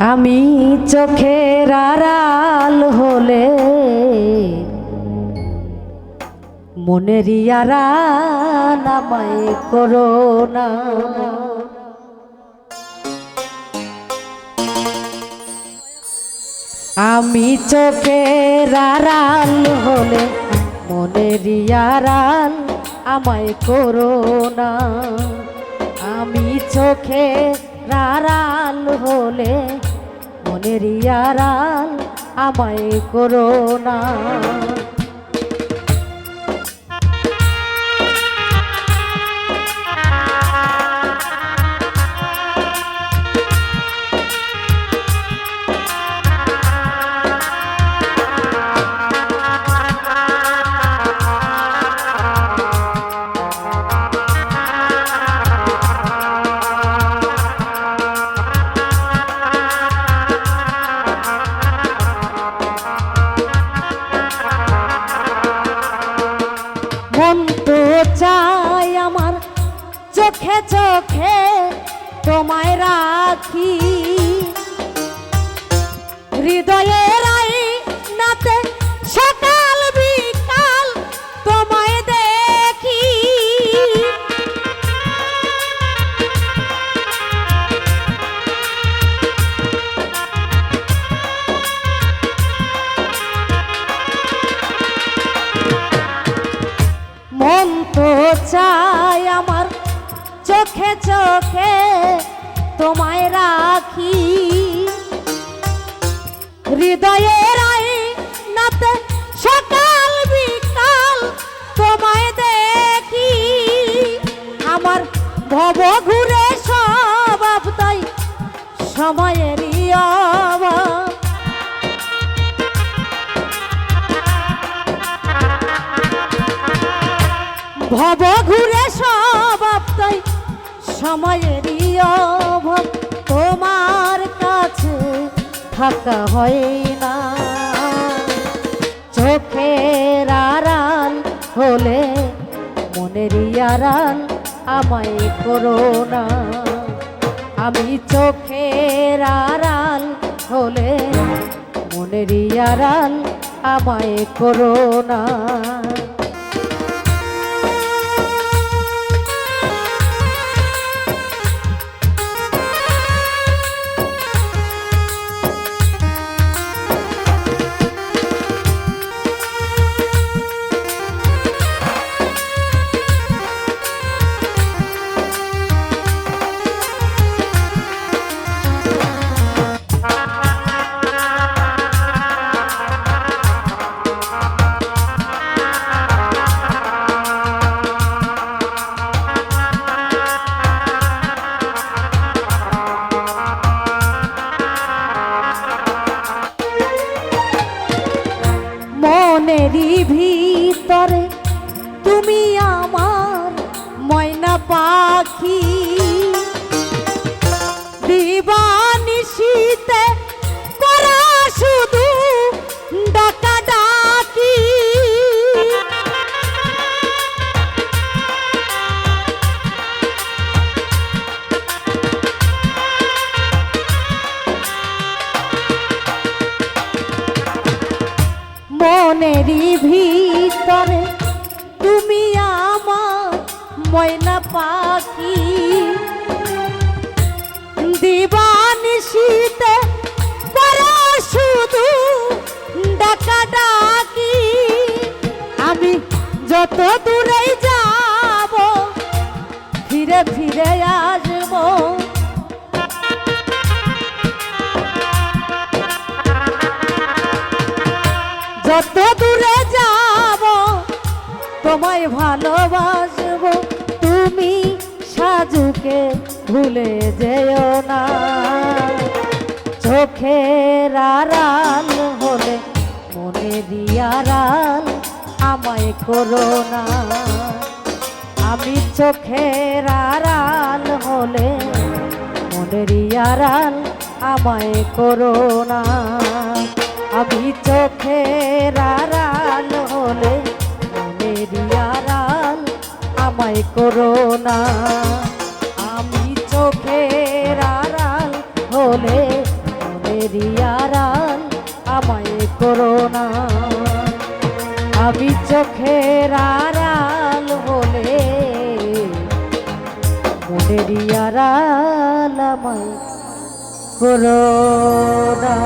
আমি চোখের আড়াল হলে মনের আমায় করো না। আমি চোখের আড়াল হলে মনের আড়াল আমায় করো না। আমি চোখে আড়াল হলে মনেরই ইয়ারাল আমায় করো না। তো চাই আমার চোখে চোখে তোমায় রাখি। হৃদয়ের তো চাই আমার চোখে চোখে তোমায় রাখি। হৃদয়ের নাতে সকাল বিকাল তোমায় দেখি। আমার ভব ঘুরে স্বভাব তাই সময়েরই অভাব। ভব ঘুরে স্বভাব তাই সময়েরই অভাব। তোমার কাছে থাকা হয় না। চোখের আড়াল হলে মনেরই আড়াল আমায় করো না। আমি চোখের আড়াল হলে মনেরই আড়াল আমায় করো না। মনেরই ভিতরে তুমি আমার ময়না পাখি। দিবানিশীতে মনেরই ভিতরে তুমি আমার ময়না পাখি। দিবানিশীতে করো শুধু ডাকা ডাকি। আমি যত দূরেই যত দূরে যাব, তোমায় ভালোবাসবো, তুমি সাজুকে ভুলে যেও না। চোখের আড়াল হলে মনে দিয়ারাল আমায় করো না। আমি চোখের আড়াল আমায় করো না। আমি চোখের আড়াল হলে মনের আমায় করোনা আমি চোখের আড়াল হলে মনের আমায় করোনা আমি চোখের আড়াল হলে মনের আড়াল আমায় করোনা